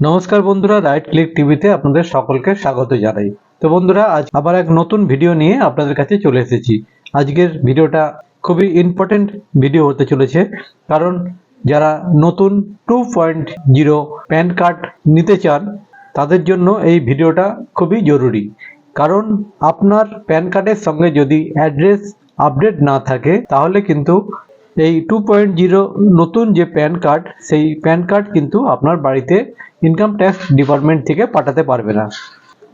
নমস্কার বন্ধুরা right click টিভিতে আপনাদের সকলকে স্বাগত জানাই। তো বন্ধুরা, আজ আবার এক নতুন ভিডিও নিয়ে আপনাদের কাছে চলে এসেছি। আজকের ভিডিওটা খুবই ইম্পর্টেন্ট ভিডিও হতে চলেছে, কারণ যারা নতুন two point zero PAN card নিতে চান, তাদের জন্য এই ভিডিওটা খুবই জরুরি। কারণ আপনার প্যান কার্ডের সঙ্গে যদি অ্যাড্রেস আপডেট না থাকে, তাহলে কিন্তু এই টু পয়েন্ট জিরো নতুন যে প্যান কার্ড সেই প্যান কার্ড কিন্তু আপনার বাড়িতে ইনকাম ট্যাক্স ডিপার্টমেন্ট থেকে পাঠাতে পারবে না।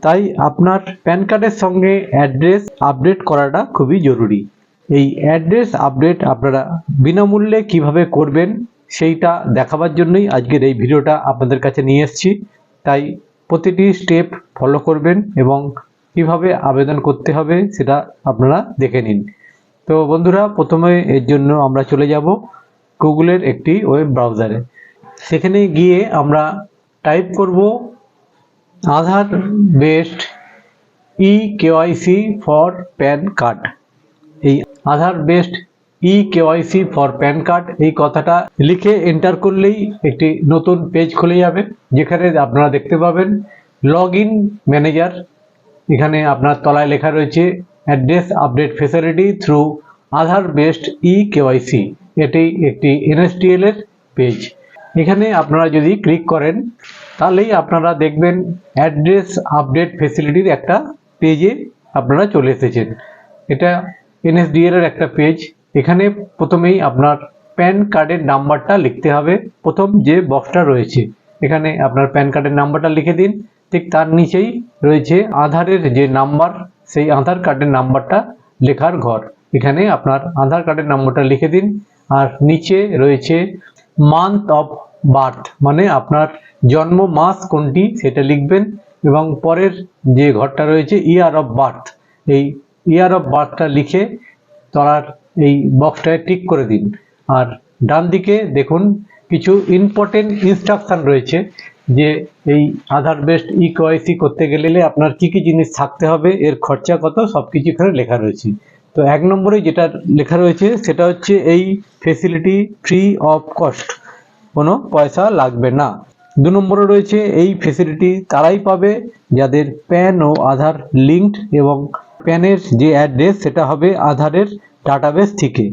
তাই আপনার প্যান কার্ডের সঙ্গে অ্যাড্রেস আপডেট করাটা খুবই জরুরি। এই অ্যাড্রেস আপডেট আপনারা বিনামূল্যে কীভাবে করবেন, সেইটা দেখাবার জন্যই আজকের এই ভিডিওটা আপনাদের কাছে নিয়ে এসেছি। তাই প্রতিটি স্টেপ ফলো করবেন এবং কীভাবে আবেদন করতে হবে, সেটা আপনারা দেখে নিন। তো বন্ধুরা, প্রথমে এর জন্য আমরা চলে যাব গুগলের একটি ওয়েব ব্রাউজারে। সেখানে গিয়ে আমরা টাইপ করব Aadhaar based e KYC for PAN card. এই Aadhaar based e KYC for PAN card, এই কথাটা লিখে এন্টার করলেই একটি নতুন পেজ খুলে যাবে, যেখানে আপনারা দেখতে পাবেন লগ ইন ম্যানেজার। এখানে আপনার তলায় লেখা রয়েছে address update facility through Aadhaar based e KYC এটি একটি এনএসডিএল এর পেজ এখানে আপনারা যদি ক্লিক করেন, তাহলেই আপনারা দেখবেন অ্যাড্রেস আপডেট ফেসিলিটির একটা পেজে আপনারা চলে এসেছেন। এটা এনএসডিএল এর একটা পেজ এখানে প্রথমেই আপনার প্যান কার্ডের নাম্বারটা লিখতে হবে। প্রথম যে বক্সটা রয়েছে, এখানে আপনার প্যান কার্ডের নাম্বারটা লিখে দিন। ঠিক তার নিচেই রয়েছে আধারের যে নাম্বার সেই আধার কার্ডের নাম্বারটা লেখার ঘর। এখানে আপনার আধার কার্ডের নাম্বারটা লিখে দিন। আর নিচে রয়েছে মান্থ অফ বার্থ মানে আপনার জন্ম মাস কোনটি সেটা লিখবেন এবং পরের যে ঘরটা রয়েছে ইয়ার অফ বার্থ এই ইয়ার অফ বার্থটা লিখে তলার এই বক্সটায় টিক করে দিন। আর ডান দিকে দেখুন, কিছু ইম্পর্টেন্ট ইনস্ট্রাকশন রয়েছে। যে এই আধার বেসড ই কেওয়াইসি করতে গেলে আপনার কি কি জিনিস থাকতে হবে, এর খরচা কত সব কিছু এখানে লেখা রয়েছে। তো এক নম্বরে যেটা লেখা রয়েছে, সেটা হচ্ছে এই ফেসিলিটি ফ্রি অফ কস্ট কোনো পয়সা লাগবে না। দু নম্বরে রয়েছে এই ফেসিলিটি তারাই পাবে যাদের প্যান ও আধার লিঙ্কড এবং প্যানের যে অ্যাড্রেস সেটা হবে আধারের ডাটাবেস থেকে।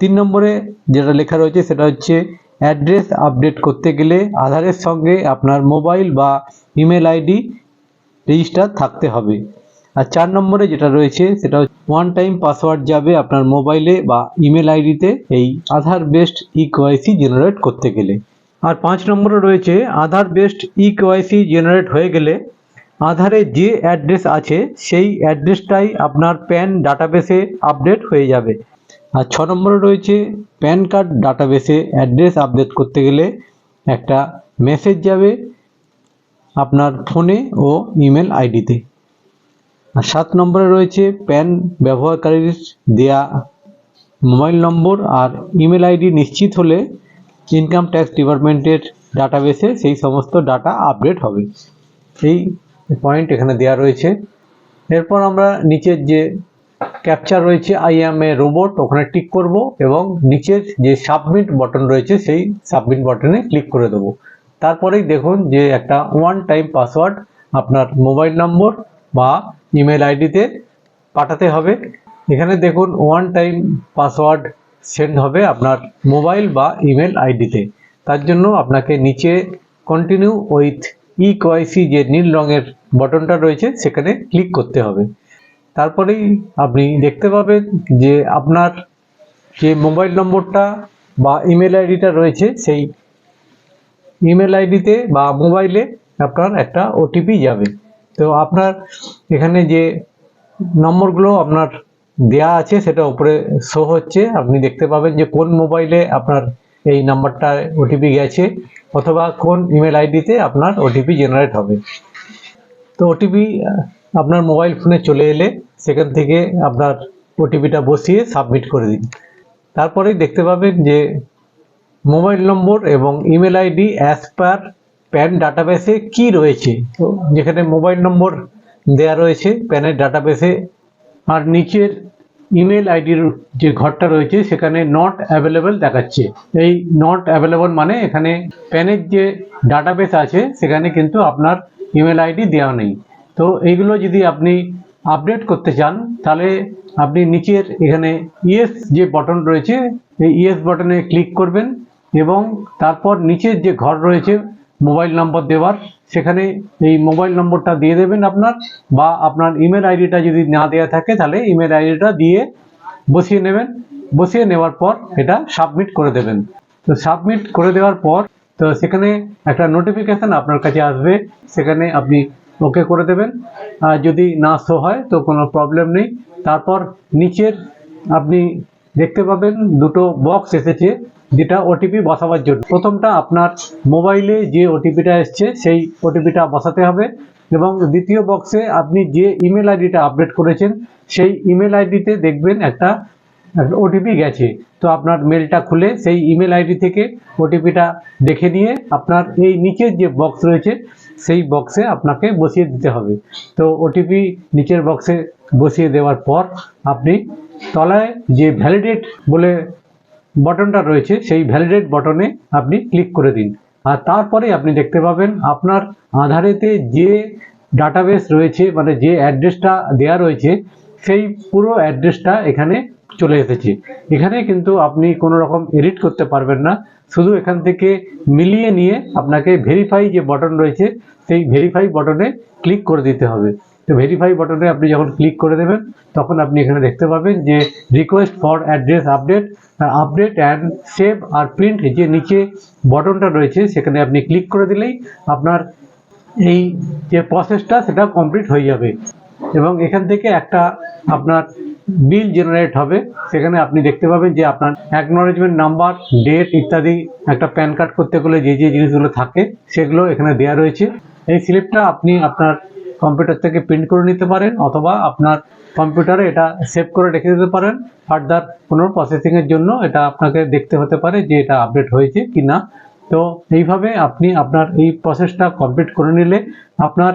তিন নম্বরে যেটা লেখা রয়েছে, সেটা হচ্ছে অ্যাড্রেস আপডেট করতে গেলে আধারের সঙ্গে আপনার মোবাইল বা ইমেল আইডি রেজিস্টার থাকতে হবে। আর চার নম্বরে যেটা রয়েছে, সেটা ওয়ান টাইম পাসওয়ার্ড যাবে আপনার মোবাইলে বা ইমেল আইডিতে এই Aadhaar based e KYC generate করতে গেলে। আর পাঁচ নম্বরে রয়েছে Aadhaar based e KYC generate হয়ে গেলে আধারে যে অ্যাড্রেস আছে, সেই অ্যাড্রেসটাই আপনার প্যান ডাটাবেসে আপডেট হয়ে যাবে। আর ছ নম্বরে রয়েছে প্যান কার্ড ডাটাবেসে অ্যাড্রেস আপডেট করতে গেলে একটা মেসেজ যাবে আপনার ফোনে ও ইমেল আইডিতে। আর সাত নম্বরে রয়েছে প্যান ব্যবহারকারীর দেয়া মোবাইল নম্বর আর ইমেল আইডি নিশ্চিত হলে ইনকাম ট্যাক্স ডিপার্টমেন্টের ডাটাবেসে সেই সমস্ত ডাটা আপডেট হবে। এই পয়েন্ট এখানে দেওয়া রয়েছে। এরপর আমরা নিচের যে ক্যাপচার রয়েছে আই এম এ রোবট ওখানে টিক করব এবং নিচের যে সাবমিট বটন রয়েছে, সেই সাবমিট বটনে ক্লিক করে দেবো। তারপরেই দেখুন যে একটা ওয়ান টাইম পাসওয়ার্ড আপনার মোবাইল নম্বর বা ইমেল আইডিতে পাঠাতে হবে। এখানে দেখুন ওয়ান টাইম পাসওয়ার্ড সেন্ড হবে আপনার মোবাইল বা ইমেল আইডিতে। তার জন্য আপনাকে নিচে কন্টিনিউ উইথ ই কোয়াইসি যে নীল রঙের বটনটা রয়েছে, সেখানে ক্লিক করতে হবে। তারপরেই আপনি দেখতে পাবেন যে আপনার যে মোবাইল নম্বরটা বা ইমেল আইডিটা রয়েছে, সেই ইমেল আইডিতে বা মোবাইলে আপনার একটা ওটিপি যাবে। তো আপনার এখানে যে নম্বরগুলো আপনার দেয়া আছে, সেটা উপরে শো হচ্ছে। আপনি দেখতে পাবেন যে কোন মোবাইলে আপনার এই নাম্বারটা ওটিপি গেছে, অথবা কোন ইমেল আইডিতে আপনার ওটিপি জেনারেট হবে। তো ওটিপি আপনার মোবাইল ফোনে চলে এলে সেখান থেকে আপনার ওটিপিটা বসিয়ে সাবমিট করে দিন। তারপরেই দেখতে পাবেন যে মোবাইল নম্বর এবং email ID as per PAN ডাটাবেসে কি রয়েছে। তো যেখানে মোবাইল নম্বর দেয়া রয়েছে প্যানের ডাটাবেসে আর নিচের ইমেল আইডির যে ঘরটা রয়েছে, সেখানে নট অ্যাভেলেবেল দেখাচ্ছে। এই নট অ্যাভেলেবল মানে এখানে প্যানের যে ডাটাবেস আছে, সেখানে কিন্তু আপনার ইমেল আইডি দেওয়া নেই। তো এইগুলো যদি আপনি আপডেট করতে চান, তাহলে আপনি নিচের এখানে ইয়েস যে বটন রয়েছে, এই ইয়েস বটনে ক্লিক করবেন এবং তারপর নিচের যে ঘর রয়েছে মোবাইল নম্বর দেওয়ার, সেখানে এই মোবাইল নম্বরটা দিয়ে দেবেন আপনার বা আপনার ইমেল আইডিটা যদি না দেওয়া থাকে, তাহলে ইমেল আইডিটা দিয়ে বসিয়ে নেবেন। বসিয়ে নেওয়ার পর এটা সাবমিট করে দেবেন। তো সাবমিট করে দেওয়ার পর, তো সেখানে একটা নোটিফিকেশন আপনার কাছে আসবে। সেখানে আপনি ওকে করে দেবেন। যদি না শো হয়, তো কোনো প্রবলেম নেই। তারপর নিচের আপনি দেখতে পাবেন দুটো বক্স এসেছে, যেটা ওটিপি বসাবার জন্য। প্রথমটা আপনার মোবাইলে যে ওটিপিটা এসছে, সেই ওটিপিটা বসাতে হবে। এবং দ্বিতীয় বক্সে আপনি যে ইমেল আইডিটা আপডেট করেছেন, সেই ইমেল আইডিতে দেখবেন একটা ওটিপি গেছে। তো আপনার মেলটা খুলে সেই ইমেল আইডি থেকে ওটিপিটা দেখে নিয়ে আপনার এই নিচের যে বক্স রয়েছে সেই বক্সে আপনাকে বসিয়ে দিতে হবে। তো ওটিপি নিচের বক্সে বসিয়ে দেওয়ার পর আপনি তলায় যে ভ্যালিডেট বলে বটনটা রয়েছে, সেই ভ্যালিডেট বটনে আপনি ক্লিক করে দিন। আর তারপরে আপনি দেখতে পাবেন আপনার আধারেতে যে ডাটাবেস রয়েছে মানে যে অ্যাড্রেসটা দেয়া রয়েছে, সেই পুরো অ্যাড্রেসটা এখানে চলে এসেছি। এখানে কিন্তু আপনি কোনো রকম এডিট করতে পারবেন না। শুধু এখান থেকে মিলিয়ে নিয়ে আপনাকে ভেরিফাই যে বটন রয়েছে, সেই ভেরিফাই বটনে ক্লিক করে দিতে হবে। তো ভেরিফাই বটনে আপনি যখন ক্লিক করে দেবেন, তখন আপনি এখানে দেখতে পাবেন যে request for address update update and save R print যে নিচে বটনটা রয়েছে, সেখানে আপনি ক্লিক করে দিলেই আপনার এই যে প্রসেসটা সেটা কমপ্লিট হয়ে যাবে। এবং এখান থেকে একটা আপনার বিল জেনারেট হবে। সেখানে আপনি দেখতে পাবেন যে আপনার অ্যাকনোলেজমেন্ট নাম্বার ডেট ইত্যাদি, একটা প্যান কার্ড করতে গেলে যে যে জিনিসগুলো থাকে, সেগুলো এখানে দেওয়া রয়েছে। এই স্লিপটা আপনি আপনার কম্পিউটার থেকে প্রিন্ট করে নিতে পারেন, অথবা আপনার কম্পিউটারে এটা সেভ করে রেখে দিতে পারেন। ফার্দার কোনো প্রসেসিংয়ের জন্য এটা আপনাকে দেখতে হতে পারে যে এটা আপডেট হয়েছে কি না তো এইভাবে আপনি আপনার এই প্রসেসটা কমপ্লিট করে নিলে আপনার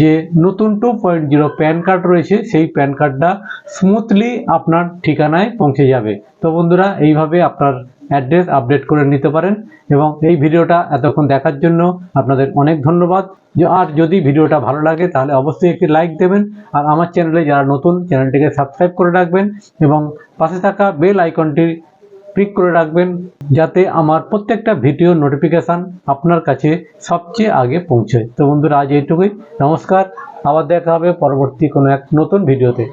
যে নতুন two point zero PAN card রয়েছে, সেই প্যান কার্ডটা স্মুথলি আপনার ঠিকানায় পৌঁছে যাবে। তো বন্ধুরা, এইভাবে আপনার অ্যাড্রেস আপডেট করে নিতে পারেন এবং এই ভিডিওটা এতক্ষণ দেখার জন্য আপনাদের অনেক ধন্যবাদ। আর যদি ভিডিওটা ভালো লাগে, তাহলে অবশ্যই একটি লাইক দেবেন আর আমার চ্যানেলে যারা নতুন চ্যানেলটিকে সাবস্ক্রাইব করে রাখবেন এবং পাশে থাকা বেল আইকনটি ক্লিক করে রাখবেন যাতে আমার প্রত্যেকটা ভিডিও নোটিফিকেশান আপনার কাছে সবচেয়ে আগে পৌঁছয়। তো বন্ধুরা, আজ এইটুকুই। নমস্কার। আবার দেখা হবে পরবর্তী কোনো এক নতুন ভিডিওতে।